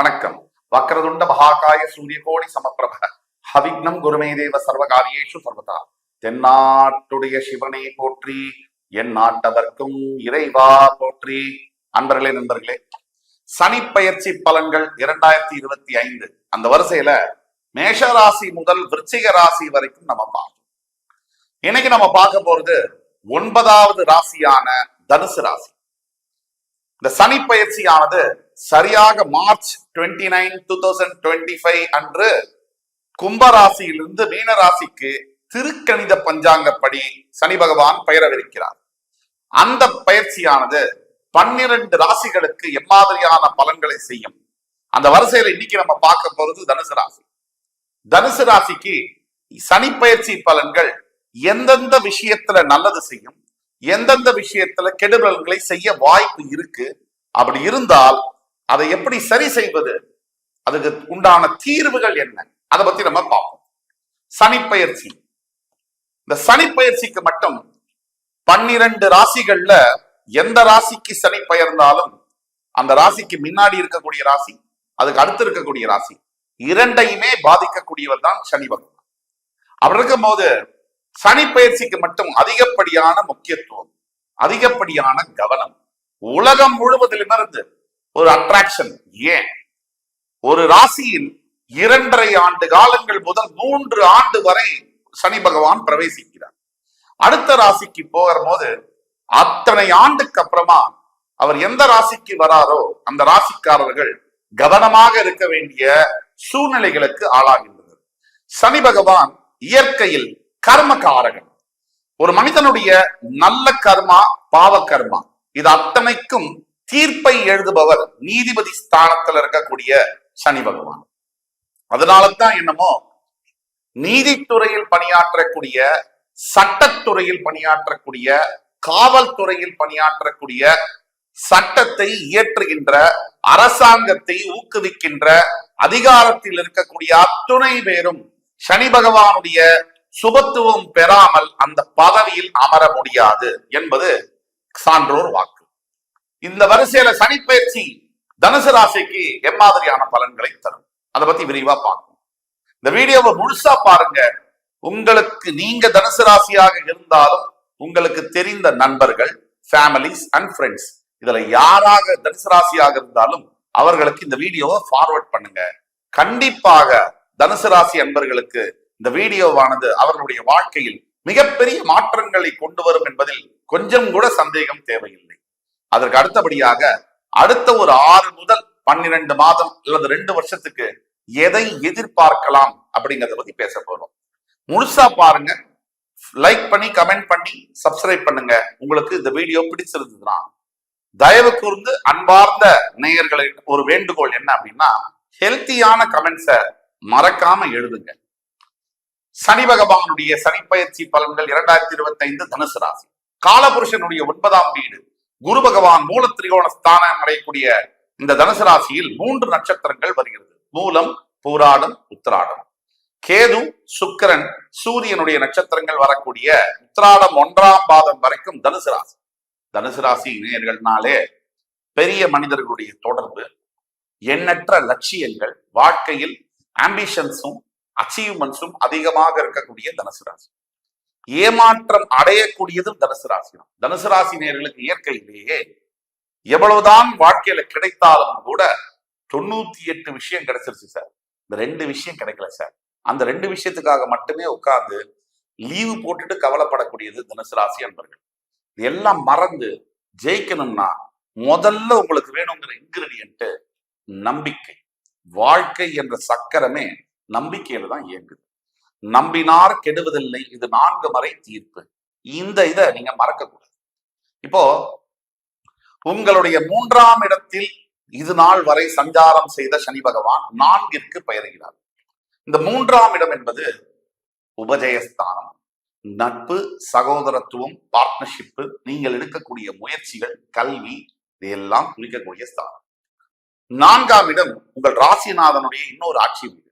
வணக்கம். வக்ரதுண்ட மகாகாய சூரியகோடி சமப்பிரப. ஹவிக்னம் குருமே தேவ சர்வகாரியேஷு சர்வதா. தென்னாட்டுடைய சிவனை போற்றி என் நாட்டவர்க்கும் இறைவா போற்றி. அன்பர்களே நண்பர்களே சனி பயிற்சி பலன்கள் இரண்டாயிரத்தி இருபத்தி ஐந்து. அந்த வரிசையில மேஷ ராசி முதல் விருச்சிக ராசி வரைக்கும் நம்ம பார்ப்போம் இன்னைக்கு நம்ம பார்க்க போறது ஒன்பதாவது ராசியான தனுசு ராசி. இந்த சனி பயிற்சியானது சரியாக March twenty nine two thousand twenty five அன்று கும்பராசியிலிருந்து மீனராசிக்கு திருக்கணித பஞ்சாங்கப்படி சனி பகவான் பெயரவிருக்கிறார். அந்த பயிற்சியானது பன்னிரண்டு ராசிகளுக்கு எம்மாதிரியான பலன்களை செய்யும். அந்த வரிசையில இன்னைக்கு நம்ம பார்க்க போறது தனுசு ராசி. தனுசு ராசிக்கு சனி பயிற்சி பலன்கள் எந்தெந்த விஷயத்துல நல்லது செய்யும் எந்தெந்த விஷயத்துல கெடுபலன்களை செய்ய வாய்ப்பு இருக்கு? அப்படி இருந்தால் அதை எப்படி சரி செய்வது? அதுக்கு உண்டான தீர்வுகள் என்ன? அதை பத்தி நம்ம பார்ப்போம். சனிப்பயிற்சி இந்த சனிப்பயிற்சிக்கு மட்டும் பன்னிரண்டு ராசிகள்ல எந்த ராசிக்கு சனி பெயர்ந்தாலும் அந்த ராசிக்கு முன்னாடி இருக்கக்கூடிய ராசி அதுக்கு அடுத்து இருக்கக்கூடிய ராசி இரண்டையுமே பாதிக்கக்கூடியவர் தான் சனி பகவான். அப்படி இருக்கும் போது சனி பயிற்சிக்கு மட்டும் அதிகப்படியான முக்கியத்துவம் அதிகப்படியான கவனம். உலகம் முழுவதிலுமிருந்து ஒரு அட்ராக்ஷன் ஏன்? ஒரு ராசியில் இரண்டரை ஆண்டு காலங்கள் முதல் மூன்று ஆண்டு வரை சனி பகவான் பிரவேசிக்கிறார். அடுத்த ராசிக்கு போகிற போது அத்தனை ஆண்டுக்கு அப்புறமா அவர் எந்த ராசிக்கு வராரோ அந்த ராசிக்காரர்கள் கவனமாக இருக்க வேண்டிய சூழ்நிலைகளுக்கு ஆளாகின்றனர். சனி பகவான் இயற்கையில் கர்மகாரகன் ஒரு மனிதனுடைய நல்ல கர்மா பாவ கர்மா. இது அத்தனைக்கும் தீர்ப்பை எழுதுபவர் நீதிபதி ஸ்தானத்தில் இருக்கக்கூடிய சனி பகவான். அதனாலதான் என்னமோ நீதித்துறையில் பணியாற்றக்கூடிய சட்டத்துறையில் பணியாற்றக்கூடிய காவல்துறையில் பணியாற்றக்கூடிய சட்டத்தை இயற்றுகின்ற அரசாங்கத்தை ஊக்குவிக்கின்ற அதிகாரத்தில் இருக்கக்கூடிய அத்துணை பேரும் சனி பகவானுடைய சுபத்துவம் பெறாமல் அந்த பதவியில் அமர முடியாது என்பது சான்றோர் வாக்கு. இந்த வரிசையில சனிப்பயிற்சி தனுசு ராசிக்கு எம்மாதிரியான பலன்களை தரும். அதை பத்தி விரிவா பார்க்கும் இந்த வீடியோவை முழுசா பாருங்க. உங்களுக்கு நீங்க தனுசு ராசியாக இருந்தாலும் உங்களுக்கு தெரிந்த நண்பர்கள் ஃபேமிலிஸ் அண்ட் ஃப்ரெண்ட்ஸ் இதுல யாராக தனுசு ராசியாக இருந்தாலும் அவர்களுக்கு இந்த வீடியோவை ஃபார்வர்ட் பண்ணுங்க. கண்டிப்பாக தனுசு ராசி அன்பர்களுக்கு இந்த வீடியோவானது அவர்களுடைய வாழ்க்கையில் மிகப்பெரிய மாற்றங்களை கொண்டு வரும் என்பதில் கொஞ்சம் கூட சந்தேகம் தேவையில்லை. அதற்கு அடுத்தபடியாக அடுத்த ஒரு ஆறு முதல் பன்னிரண்டு மாதம் அல்லது ரெண்டு வருஷத்துக்கு எதை எதிர்பார்க்கலாம் அப்படிங்கறத பத்தி பேச போறோம். முழுசா பாருங்க. லைக் பண்ணி கமெண்ட் பண்ணி சப்ஸ்கிரைப் பண்ணுங்க. உங்களுக்கு இந்த வீடியோ பிடிச்சிருந்ததுன்னா தயவு கூர்ந்து அன்பார்ந்த நேயர்களுக்கு ஒரு வேண்டுகோள் என்ன அப்படின்னா ஹெல்த்தியான கமெண்ட்ஸை மறக்காம எழுதுங்க. சனி பகவானுடைய சனிப்பயிற்சி பலன்கள் இரண்டாயிரத்தி இருபத்தி ஐந்து தனுசு ராசி. காலபுருஷனுடைய ஒன்பதாம் வீடு. குரு பகவான் மூல திரிகோண ஸ்தானம் அடையக்கூடிய இந்த தனுசு ராசியில் மூன்று நட்சத்திரங்கள் வருகிறது. மூலம் பூராடம் உத்திராடம். கேது சுக்கிரன் சூரியனுடைய நட்சத்திரங்கள் வரக்கூடிய உத்திராடம் ஒன்றாம் பாதம் வரைக்கும் தனுசு ராசி. தனுசு ராசி இணையர்கள்னாலே பெரிய மனிதர்களுடைய தொடர்பு எண்ணற்ற லட்சியங்கள் வாழ்க்கையில் ஆம்பிஷன்ஸும் அச்சீவ்மெண்ட்ஸும் அதிகமாக இருக்கக்கூடிய தனுசு ராசி. ஏமாற்றம் அடையக்கூடியதும் தனுசு ராசி தான் தனுசு ராசி நேர்களுக்கு இயற்கையிலேயே எவ்வளவுதான் வாழ்க்கையில கிடைத்தாலும் கூட தொண்ணூத்தி எட்டு விஷயம் கிடைச்சிருச்சு சார். இந்த ரெண்டு விஷயம் கிடைக்கல சார். அந்த ரெண்டு விஷயத்துக்காக மட்டுமே உட்கார்ந்து லீவு போட்டுட்டு கவலைப்படக்கூடியது தனுசு ராசி அன்பர்கள். இது எல்லாம் மறந்து ஜெயிக்கணும்னா முதல்ல உங்களுக்கு வேணுங்கிற இன்கிரீடியன்ட் நம்பிக்கை. வாழ்க்கை என்ற சக்கரமே நம்பிக்கையில தான் இயங்குது. நம்பினார் கெடுவதில்லை இது நான்கு மறை தீர்ப்பு. இந்த இதை நீங்க மறக்க கூடாது இப்போ உங்களுடைய மூன்றாம் இடத்தில் இது நாள் வரை சஞ்சாரம் செய்த சனி பகவான் நான்கிற்கு பெயருகிறார் இந்த மூன்றாம் இடம் என்பது உபஜயஸ்தானம் நட்பு சகோதரத்துவம் பார்ட்னர்ஷிப்பு நீங்கள் எடுக்கக்கூடிய முயற்சிகள் கல்வி இதையெல்லாம் குறிக்கக்கூடிய ஸ்தானம். நான்காம் இடம் உங்கள் ராசிநாதனுடைய இன்னொரு ஆட்சி வீடு.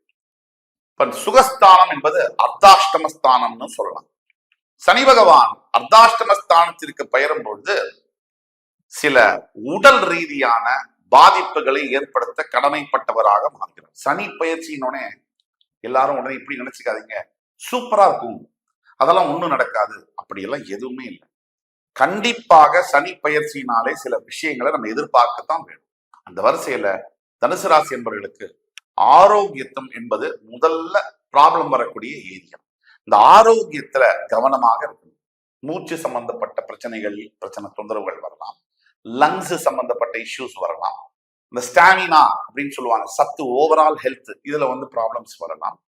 இப்ப சுகஸ்தானம் என்பது அர்த்தாஷ்டமஸ்தானம்னு சொல்லலாம். சனி பகவான் அர்த்தாஷ்டமஸ்தானத்திற்கு பெயரும் பொழுது சில உடல் ரீதியான பாதிப்புகளை ஏற்படுத்த கடமைப்பட்டவராக மாறுகிறார். சனி பயிற்சியினோடனே எல்லாரும் உடனே இப்படி நினைச்சுக்காதீங்க. சூப்பரா இருக்கும். அதெல்லாம் ஒண்ணும் நடக்காது. அப்படியெல்லாம் எதுவுமே இல்லை. கண்டிப்பாக சனி பயிற்சியினாலே சில விஷயங்களை நம்ம எதிர்பார்க்கத்தான் வேணும் அந்த வரிசையில தனுசு ராசி என்பவர்களுக்கு ஆரோக்கியத்தம் என்பது முதல்ல ப்ராப்ளம் வரக்கூடிய ஏரியா இந்த ஆரோக்கியத்துல கவனமாக இருக்கணும். மூச்சு சம்பந்தப்பட்ட பிரச்சனைகள் பிரச்சனை தொந்தரவுகள் வரலாம். லங்ஸ் சம்பந்தப்பட்ட இஷ்யூஸ் வரலாம். இந்த ஸ்டாமினா அப்படின்னு சொல்லுவாங்க. சத்து ஓவரால் ஹெல்த் இதுல வந்து ப்ராப்ளம்ஸ் வரலாம்.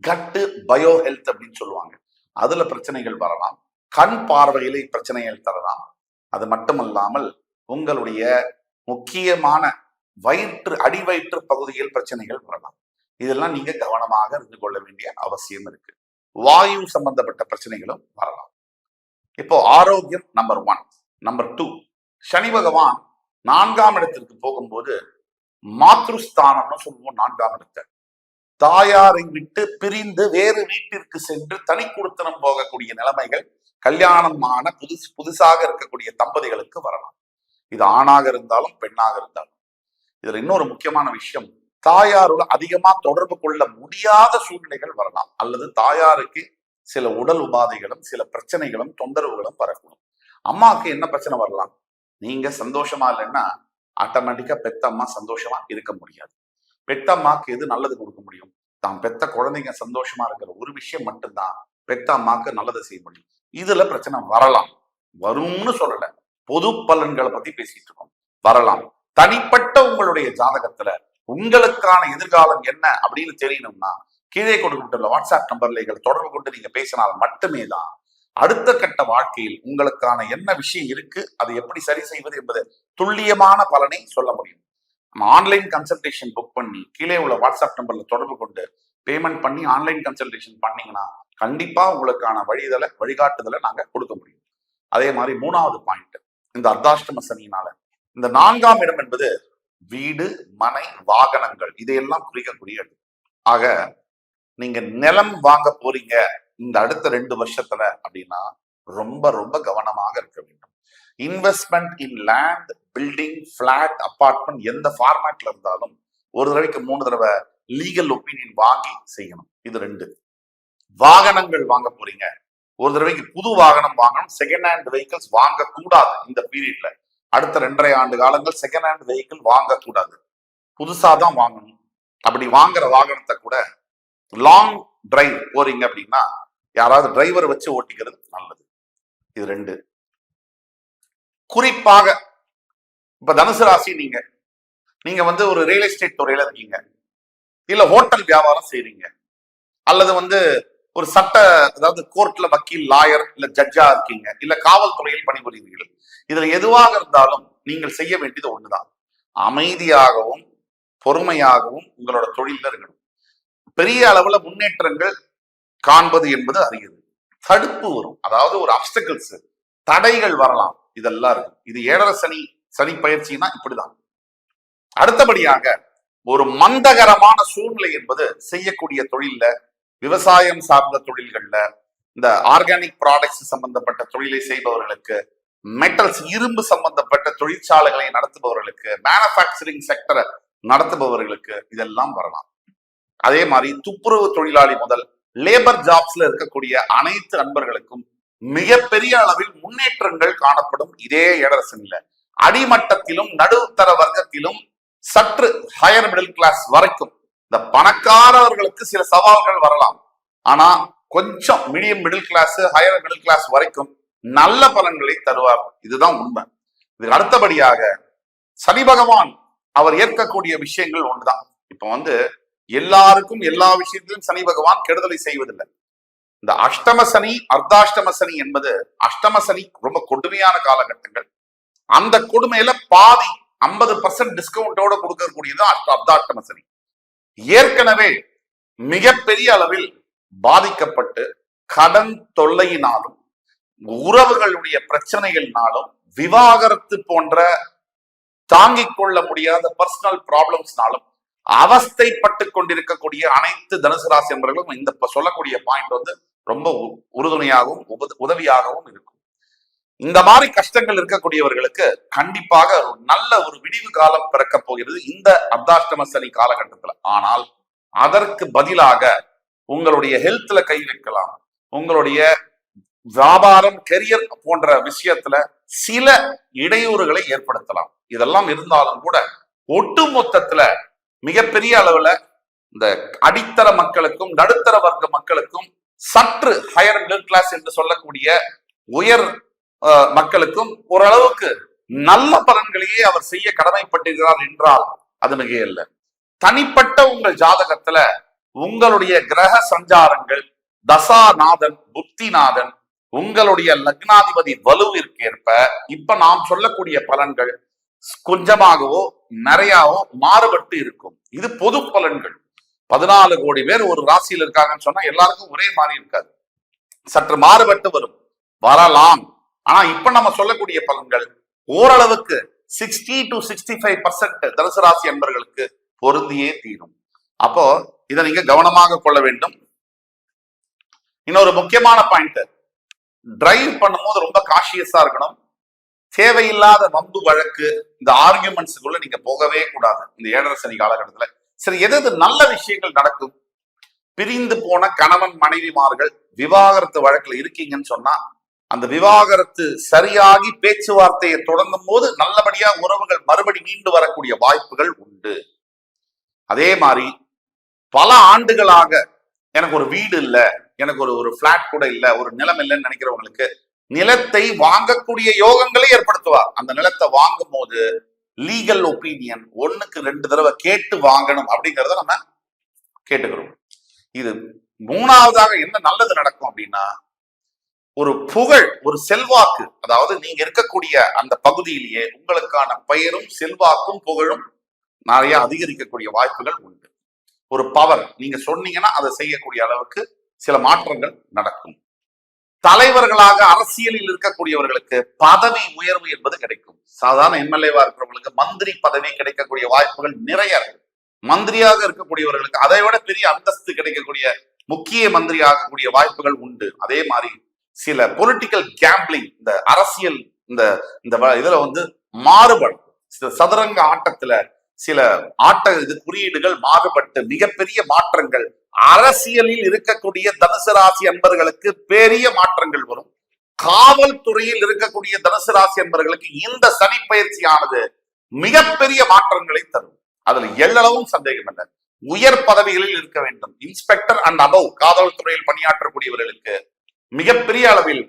கட்டு பயோ ஹெல்த் அப்படின்னு சொல்லுவாங்க. அதுல பிரச்சனைகள் வரலாம். கண் பார்வையிலே பிரச்சனைகள் தரலாம். அது மட்டுமல்லாமல் உங்களுடைய முக்கியமான வயிற்று அடிவயிற்று பகுதியில் பிரச்சனைகள் வரலாம். இதெல்லாம் நீங்க கவனமாக இருந்து கொள்ள வேண்டிய அவசியம் இருக்கு. வாயு சம்பந்தப்பட்ட பிரச்சனைகளும் வரலாம். இப்போ ஆரோக்கியம் நம்பர் ஒன் நம்பர் டூ சனி பகவான் நான்காம் இடத்திற்கு போகும்போது மாத்ருஸ்தானம்னு சொல்லுவோம் நான்காம் இடத்தை. தாயாரை விட்டு பிரிந்து வேறு வீட்டிற்கு சென்று தனி கொடுத்தனம் போகக்கூடிய நிலைமைகள் கல்யாணமான புதுசு புதுசாக இருக்கக்கூடிய தம்பதிகளுக்கு வரலாம். இது ஆணாக இருந்தாலும் பெண்ணாக இருந்தாலும். இதுல இன்னொரு முக்கியமான விஷயம் தாயாரோட அதிகமா தொடர்பு கொள்ள முடியாத சூழ்நிலைகள் வரலாம். அல்லது தாயாருக்கு சில உடல் உபாதைகளும் சில பிரச்சனைகளும் தொந்தரவுகளும் வரக்கூடும். அம்மாவுக்கு என்ன பிரச்சனை வரலாம்? நீங்க சந்தோஷமா இல்லைன்னா ஆட்டோமேட்டிக்கா பெத்த அம்மா சந்தோஷமா இருக்க முடியாது. பெத்த அம்மாக்கு எது நல்லது கொடுக்க முடியும்? தான் பெத்த குழந்தைங்க சந்தோஷமா இருக்கிற ஒரு விஷயம் மட்டும்தான் பெத்த அம்மாக்கு நல்லதை செய்ய முடியும். இதுல பிரச்சனை வரலாம். வரும்னு சொல்லல. பொது பலன்களை பத்தி பேசிட்டு இருக்கோம். வரலாம். தனிப்பட்ட உங்களுடைய ஜாதகத்துல உங்களுக்கான எதிர்காலம் என்ன அப்படின்னு தெரியணும்னா கீழே கொடுக்கப்பட்டுள்ள வாட்ஸ்அப் நம்பர்ல எங்களை தொடர்பு கொண்டு நீங்க பேசினால் மட்டுமே தான் அடுத்த கட்ட வாழ்க்கையில் உங்களுக்கான என்ன விஷயம் இருக்கு அதை எப்படி சரி செய்வது என்பது துல்லியமான பலனை சொல்ல முடியும். நம்ம ஆன்லைன் கன்சல்டேஷன் புக் பண்ணி கீழே உள்ள வாட்ஸ்அப் நம்பர்ல தொடர்பு கொண்டு பேமெண்ட் பண்ணி ஆன்லைன் கன்சல்டேஷன் பண்ணீங்கன்னா கண்டிப்பா உங்களுக்கான வழிதலை வழிகாட்டுதலை நாங்க கொடுக்க முடியும். அதே மாதிரி மூணாவது பாயிண்ட் இந்த அர்த்தாஷ்டம சனியினால இந்த நான்காம் இடம் என்பது வீடு மனை வாகனங்கள். இதையெல்லாம் குறிக்கக்கூடிய இடம். ஆக நீங்க நிலம் வாங்க போறீங்க இந்த அடுத்த ரெண்டு வருஷத்துல அப்படின்னா ரொம்ப ரொம்ப கவனமாக இருக்க வேண்டும். Investment in land building flat apartment எந்த ஃபார்மேட்ல இருந்தாலும் ஒரு தடவைக்கு மூணு தடவை லீகல் ஒப்பீனியன் வாங்கி செய்யணும். இது ரெண்டு. வாகனங்கள் வாங்க போறீங்க. ஒரு தடவைக்கு புது வாகனம் வாங்கணும். செகண்ட் ஹேண்ட் வெஹிக்கிள்ஸ் வாங்க கூடாது இந்த பீரியட்ல அடுத்த ரெண்டரை ஆண்டு காலங்கள் செகண்ட் ஹேண்ட் வெஹிக்கிள் வாங்கக்கூடாது. புதுசாக தான் வாங்கணும். அப்படி வாங்குற வாகனத்தை கூட லாங் டிரைவ் போறீங்க அப்படின்னா யாராவது டிரைவர் வச்சு ஓட்டிக்கிறது நல்லது. இது ரெண்டு. குறிப்பாக இப்ப தனுசு ராசி நீங்க நீங்க வந்து ஒரு ரியல் எஸ்டேட் துறையில இருக்கீங்க. இல்ல ஹோட்டல் வியாபாரம் செய்றீங்க. அல்லது வந்து ஒரு சட்ட அதாவது கோர்ட்ல வக்கீல் லாயர் இல்ல ஜட்ஜா இருக்கீங்க இல்ல காவல்துறையில் பணிபுரிகிறீர்கள் இதுல எதுவாக இருந்தாலும் நீங்கள் செய்ய வேண்டியது ஒண்ணுதான். அமைதியாகவும் பொறுமையாகவும் உங்களோட தொழில இருக்கணும். பெரிய அளவுல முன்னேற்றங்கள் காண்பது என்பது அறியது தடுப்பு வரும். அதாவது ஒரு அப்டக்கிள்ஸ் தடைகள் வரலாம். இதெல்லாம் இருக்கும் இது ஏழரை சனி சனி பயிற்சினா இப்படிதான். அடுத்தபடியாக ஒரு மந்தகரமான சூழ்நிலை என்பது செய்யக்கூடிய தொழில்ல விவசாயம் சார்ந்த தொழில்கள்ல இந்த ஆர்கானிக் ப்ராடக்ட்ஸ் சம்பந்தப்பட்ட தொழிலை செய்பவர்களுக்கு மெட்டல்ஸ் இரும்பு சம்பந்தப்பட்ட தொழிற்சாலைகளை நடத்துபவர்களுக்கு மேனுஃபேக்சரிங் செக்டரை நடத்துபவர்களுக்கு இதெல்லாம் வரலாம். அதே மாதிரி துப்புரவு தொழிலாளி முதல் லேபர் ஜாப்ஸ்ல இருக்கக்கூடிய அனைத்து அன்பர்களுக்கும் மிகப்பெரிய அளவில் முன்னேற்றங்கள் காணப்படும் இதே இடரசன்ல அடிமட்டத்திலும் நடுத்தர வர்க்கத்திலும் சற்று ஹையர் மிடில் கிளாஸ் வரைக்கும் இந்த பணக்காரர்களுக்கு சில சவால்கள் வரலாம். ஆனா கொஞ்சம் medium middle class higher middle class வரைக்கும் நல்ல பலன்களை தருவார். இதுதான் உண்மை. இதுக்கு அடுத்தபடியாக சனி பகவான் அவர் ஏற்கக்கூடிய விஷயங்கள் ஒன்றுதான் இப்ப வந்து எல்லாருக்கும் எல்லா விஷயத்திலும் சனி பகவான் கெடுதலை செய்வதில்லை. இந்த அஷ்டம சனி அர்த்தாஷ்டம சனி என்பது அஷ்டம சனி ரொம்ப கொடுமையான காலகட்டங்கள். அந்த கொடுமையில பாதி ஐம்பது பர்சன்ட் டிஸ்கவுண்டோட கொடுக்கக்கூடியது அர்த்தாஷ்டம சனி. ஏற்கனவே மிகப்பெரிய அளவில் பாதிக்கப்பட்டு கடன் தொல்லையினாலும் உறவுகளுடைய பிரச்சனைகள்னாலும் விவாகரத்து போன்ற தாங்கிக் கொள்ள முடியாத பர்சனல் ப்ராப்ளம்ஸ்னாலும் அவஸ்தைப்பட்டு கொண்டிருக்கக்கூடிய அனைத்து தனுசு ராசி என்பவர்களும் இந்த இப்ப சொல்லக்கூடிய பாயிண்ட் வந்து ரொம்ப உ- உறுதுணையாகவும் உப- உதவியாகவும் இருக்கும். இந்த மாதிரி கஷ்டங்கள் இருக்கக்கூடியவர்களுக்கு கண்டிப்பாக ஒரு நல்ல ஒரு விடிவு காலம் பிறக்க போகிறது இந்த அர்த்தாஷ்டம சனி காலகட்டத்துல. ஆனால் அதற்கு பதிலாக உங்களுடைய ஹெல்த்ல கை வைக்கலாம். உங்களுடைய வியாபாரம் கெரியர் போன்ற விஷயத்துல சில இடையூறுகளை ஏற்படுத்தலாம். இதெல்லாம் இருந்தாலும் கூட ஒட்டு மொத்தத்துல மிகப்பெரிய அளவுல இந்த அடித்தர மக்களுக்கும் நடுத்தர வர்க்க மக்களுக்கும் சற்று ஹையர் மிடில் கிளாஸ் என்று சொல்லக்கூடிய உயர் மக்களுக்கும் ஓரளவுக்கு நல்ல பலன்களையே அவர் செய்ய கடமைப்பட்டிருக்கிறார் என்றால் அது மிகையல்ல. தனிப்பட்ட உங்கள் ஜாதகத்துல உங்களுடைய கிரக சஞ்சாரங்கள் தசாநாதன் புத்திநாதன் உங்களுடைய லக்னாதிபதி வலுவிற்கேற்ப இப்ப நாம் சொல்லக்கூடிய பலன்கள் கொஞ்சமாகவோ நிறையாவோ மாறுபட்டு இருக்கும். இது பொது பலன்கள். பதினாலு கோடி பேர் ஒரு ராசியில் இருக்காங்கன்னு சொன்னா எல்லாருக்கும் ஒரே மாதிரி இருக்காது. சற்று மாறுபட்டு வரும். வரலாம். ஆனா இப்ப நம்ம சொல்லக்கூடிய பலன்கள் ஓரளவுக்கு sixty to sixty five percent தனுசு ராசி என்பர்களுக்கு பொருந்தியே தீரும். அப்போ இதை நீங்க கவனமாக கொள்ள வேண்டும். இன்னொரு முக்கியமான பாயிண்ட் டிரைவ் பண்ணும்போது ரொம்ப காஷியஸா இருக்கணும். தேவையில்லாத வம்பு வழக்கு இந்த ஆர்கியூமெண்ட்ஸுக்குள்ள நீங்க போகவே கூடாது. இந்த ஏழரை சனி காலகட்டத்துல. சரி எது எது நல்ல விஷயங்கள் நடக்கும்? பிரிந்து போன கணவன் மனைவிமார்கள் விவாகரத்து வழக்குல இருக்கீங்கன்னு சொன்னா அந்த விவாகரத்து சரியாகி பேச்சுவார்த்தையை தொடங்கும் போது நல்லபடியா உறவுகள் மறுபடி மீண்டு வரக்கூடிய வாய்ப்புகள் உண்டு. அதே மாதிரி பல ஆண்டுகளாக எனக்கு ஒரு வீடு இல்லை எனக்கு ஒரு ஒரு பிளாட் கூட இல்லை ஒரு நிலம் இல்லைன்னு நினைக்கிறவங்களுக்கு நிலத்தை வாங்கக்கூடிய யோகங்களை ஏற்படுத்துவார். அந்த நிலத்தை வாங்கும் போது லீகல் ஒப்பீனியன் ஒண்ணுக்கு ரெண்டு தடவை கேட்டு வாங்கணும் அப்படிங்கிறத நம்ம கேட்டுக்கிறோம். இது மூணாவதாக என்ன நல்லது நடக்கும் அப்படின்னா ஒரு புகழ் ஒரு செல்வாக்கு அதாவது நீங்க இருக்கக்கூடிய அந்த பகுதியிலேயே உங்களுக்கான பெயரும் செல்வாக்கும் புகழும் நிறைய அதிகரிக்கக்கூடிய வாய்ப்புகள் உண்டு. ஒரு பவர் நீங்க சொன்னீங்கன்னா அதை செய்யக்கூடிய அளவுக்கு சில மாற்றங்கள் நடக்கும். தலைவர்களாக அரசியலில் இருக்கக்கூடியவர்களுக்கு பதவி உயர்வு என்பது கிடைக்கும். சாதாரண எம்எல்ஏவா இருக்கிறவங்களுக்கு மந்திரி பதவி கிடைக்கக்கூடிய வாய்ப்புகள் நிறைய இருக்கு. மந்திரியாக இருக்கக்கூடியவர்களுக்கு அதை விட பெரிய அந்தஸ்து கிடைக்கக்கூடிய முக்கிய மந்திரி ஆகக்கூடிய வாய்ப்புகள் உண்டு. அதே மாதிரி சில பொலிட்டிக்கல் கேம்பிளிங் இந்த அரசியல் இந்த இந்த வ- இதுல வந்து மாறுபடும். சில சதுரங்க ஆட்டத்துல சில ஆட்ட இது குறியீடுகள் மாறுபட்டு மிகப்பெரிய மாற்றங்கள். அரசியலில் இருக்கக்கூடிய தனுசு ராசி அன்பர்களுக்கு பெரிய மாற்றங்கள் வரும். காவல்துறையில் இருக்கக்கூடிய தனுசு ராசி அன்பர்களுக்கு இந்த சனி பயிற்சியானது மிகப்பெரிய மாற்றங்களை தரும். அதுல எல்லளவும் சந்தேகம் இல்லை. உயர் பதவிகளில் இருக்க வேண்டும். இன்ஸ்பெக்டர் அண்ட் அபவ் காவல்துறையில் பணியாற்றக்கூடியவர்களுக்கு மிகப்பெரிய அளவில்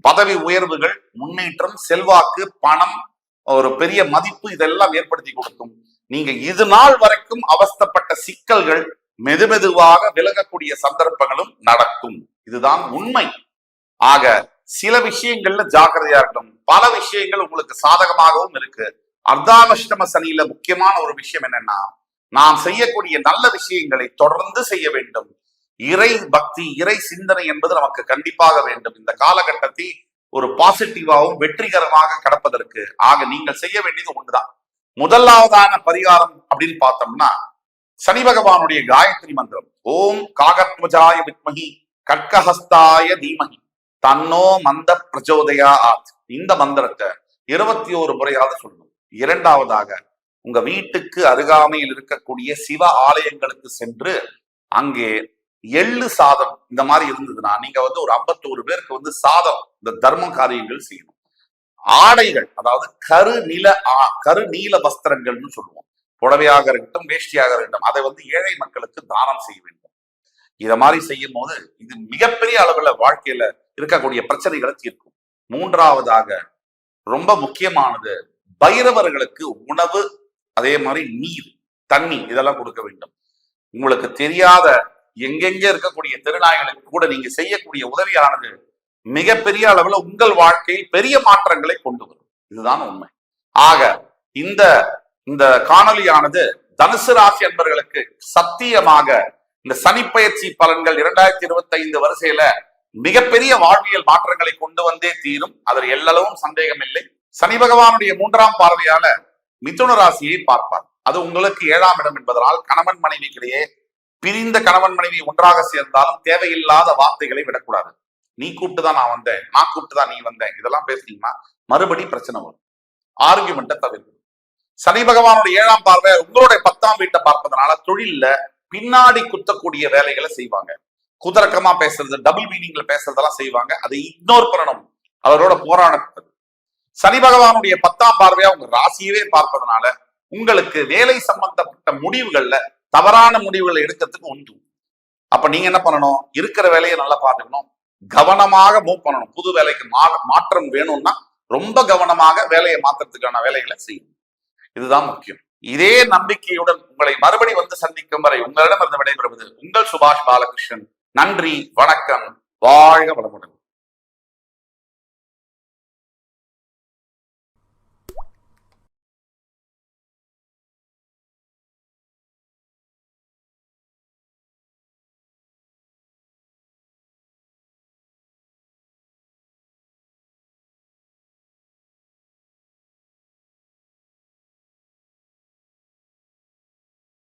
பதவி உயர்வுகள் முன்னேற்றம் செல்வாக்கு பணம் ஒரு பெரிய மதிப்பு இதெல்லாம் ஏற்படுத்தி கொடுக்கும். நீங்க இது நாள் வரைக்கும் அவஸ்தப்பட்ட சிக்கல்கள் மெதுமெதுவாக விலகக்கூடிய சந்தர்ப்பங்களும் நடக்கும். இதுதான் உண்மை. ஆக சில விஷயங்கள்ல ஜாக்கிரதையா இருக்கணும். பல விஷயங்கள் உங்களுக்கு சாதகமாகவும் இருக்கு. அர்த்தாவஷ்டம சனியில முக்கியமான ஒரு விஷயம் என்னன்னா நாம் செய்யக்கூடிய நல்ல விஷயங்களை தொடர்ந்து செய்ய வேண்டும். இறை பக்தி இறை சிந்தனை என்பது நமக்கு கண்டிப்பாக வேண்டும். இந்த காலகட்டத்தை ஒரு பாசிட்டிவாகவும் வெற்றிகரமாக கடப்பதற்கு. ஆக நீங்கள் செய்ய வேண்டியது ஒன்றுதான். முதலாவதான பரிகாரம் அப்படின்னு பார்த்தோம்னா சனி பகவானுடைய காயத்ரி மந்திரம். ஓம் காகத்வஜாய வித்மகி கட்கஹஸ்தாய தீமகி தன்னோ மந்த பிரச்சோதயா ஆத் இந்த மந்திரத்தை இருபத்தி ஒரு முறையாவது சொல்லணும். இரண்டாவதாக உங்க வீட்டுக்கு அருகாமையில் இருக்கக்கூடிய சிவ ஆலயங்களுக்கு சென்று அங்கே எள்ளு சாதம் இந்த மாதிரி இருந்ததுன்னா நீங்க வந்து ஒரு ஐம்பத்தோரு பேருக்கு வந்து சாதம் இந்த தர்ம காரியங்கள் செய்யணும். ஆடைகள் அதாவது கருநில கருநீல வஸ்திரங்கள்னு சொல்லுவோம். புடவையாக இருக்கட்டும் வேஷ்டியாக இருக்கட்டும் அதை வந்து ஏழை மக்களுக்கு தானம் செய்ய வேண்டும். இதை மாதிரி செய்யும் போது இது மிகப்பெரிய அளவுல வாழ்க்கையில இருக்கக்கூடிய பிரச்சனைகளை தீர்க்கும். மூன்றாவதாக ரொம்ப முக்கியமானது பைரவர்களுக்கு உணவு அதே மாதிரி நீர் தண்ணி இதெல்லாம் கொடுக்க வேண்டும். உங்களுக்கு தெரியாத எங்கெங்க இருக்கக்கூடிய திருநாய்களுக்கு கூட நீங்க செய்யக்கூடிய உதவியானது மிகப்பெரிய அளவுல உங்கள் வாழ்க்கையில் பெரிய மாற்றங்களை கொண்டு வரும். இதுதான் உண்மை. ஆக இந்த இந்த காணொளியானது தனுசு ராசி அன்பர்களுக்கு சத்தியமாக இந்த சனிப்பயிற்சி பலன்கள் இரண்டாயிரத்தி இருபத்தி ஐந்து வரிசையில மிகப்பெரிய வாழ்வியல் மாற்றங்களை கொண்டு வந்தே தீரும். அதில் எல்லளவும் சந்தேகம் இல்லை. சனி பகவானுடைய மூன்றாம் பார்வையால மிதுன ராசியை பார்ப்பார். அது உங்களுக்கு ஏழாம் இடம் என்பதனால் கணவன் மனைவிக்கிடையே பிரிந்த கணவன் மனைவி ஒன்றாக சேர்ந்தாலும் தேவையில்லாத வார்த்தைகளை விடக்கூடாது. நீ கூப்பிட்டு தான் நான் வந்தேன் நான் கூப்பிட்டு தான் நீ வந்தேன் இதெல்லாம் பேசுனீங்கன்னா மறுபடி பிரச்சனை வரும். ஆர்குமெண்ட்டை தவிர்க்கும் சனி பகவானுடைய ஏழாம் பார்வை உங்களுடைய பத்தாம் வீட்டை பார்ப்பதனால தொழில்ல பின்னாடி குத்தக்கூடிய வேலைகளை செய்வாங்க. குதரக்கமா பேசுறது டபுள் மீனிங்ல பேசுறதெல்லாம் செய்வாங்க. அதை இக்னோர் பண்ணணும். அவரோட போராடப்பட்டது சனி பகவானுடைய பத்தாம் பார்வையா உங்க ராசியவே பார்ப்பதனால உங்களுக்கு வேலை சம்பந்தப்பட்ட முடிவுகள்ல தவறான முடிவுகளை எடுக்கிறதுக்கு உண்டு. அப்ப நீங்க என்ன பண்ணணும்? இருக்கிற வேலையை நல்லா பார்த்துக்கணும். கவனமாக மூவ் பண்ணணும். புது வேலைக்கு மா- மாற்றம் வேணும்னா ரொம்ப கவனமாக வேலையை மாத்துறதுக்கான வேலைகளை செய்யணும். இதுதான் முக்கியம். இதே நம்பிக்கையுடன் உங்களை மறுபடி வந்து சந்திக்கும் வரை உங்களிடம் இருந்து விடைபெறுவது உங்கள் சுபாஷ் பாலகிருஷ்ணன். நன்றி வணக்கம். வாழ்க வளமுடன்.